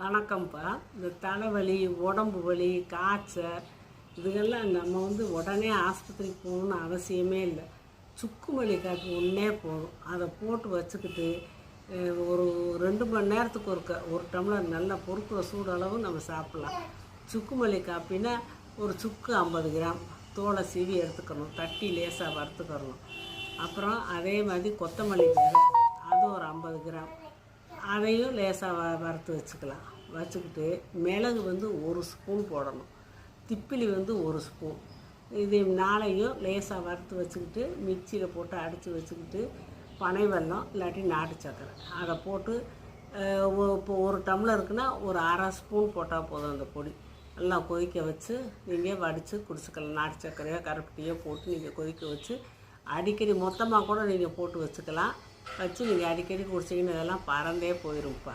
வணக்கம்ப்பா. இந்த தலைவலி உடம்பு வலி காய்ச்சல் இதுகெல்லாம் நம்ம வந்து உடனே ஆஸ்பத்திரிக்கு போகணும்னு அவசியமே இல்லை. சுக்குமல்லி காப்பி ஒன்றே போதும். அதை போட்டு வச்சுக்கிட்டு ஒரு ரெண்டு மணி நேரத்துக்கு ஒருக்க ஒரு டம்ளர் நல்லா பொறுக்கிற சூடளவு நம்ம சாப்பிட்லாம். சுக்குமல்லி காப்பின்னா ஒரு சுக்கு ஐம்பது கிராம். தோலை சீவி எடுத்துக்கணும். தட்டி லேசாக வறுத்துக்கணும். அப்புறம் அதே மாதிரி கொத்தமல்லி அது ஒரு ஐம்பது கிராம். அதையும் லேசாக வ வறுத்து வச்சுக்கலாம். வச்சுக்கிட்டு மிளகு வந்து ஒரு ஸ்பூன் போடணும். திப்பிலி வந்து ஒரு ஸ்பூன் இது நாளையும் லேசாக வறுத்து வச்சுக்கிட்டு மிக்சியில் போட்டு அடித்து வச்சுக்கிட்டு பனை வெல்லம் இல்லாட்டி நாட்டு சக்கரை. அதை போட்டு இப்போ ஒரு டம்ளர் இருக்குன்னா ஒரு அரை ஸ்பூன் போட்டால் போதும் அந்த பொடி. நல்லா கொதிக்க வச்சு நீங்கள் வடித்து குடிச்சுக்கலாம். நாட்டு சர்க்கரையோ கருப்பட்டியோ போட்டு நீங்கள் கொதிக்க வச்சு அடிக்கடி மொத்தமாக கூட நீங்கள் போட்டு வச்சுக்கலாம். வச்சு நீங்கள் அடிக்கடி குடிச்சிங்கன்னு இதெல்லாம் பறந்தே போயிடும்ப்பா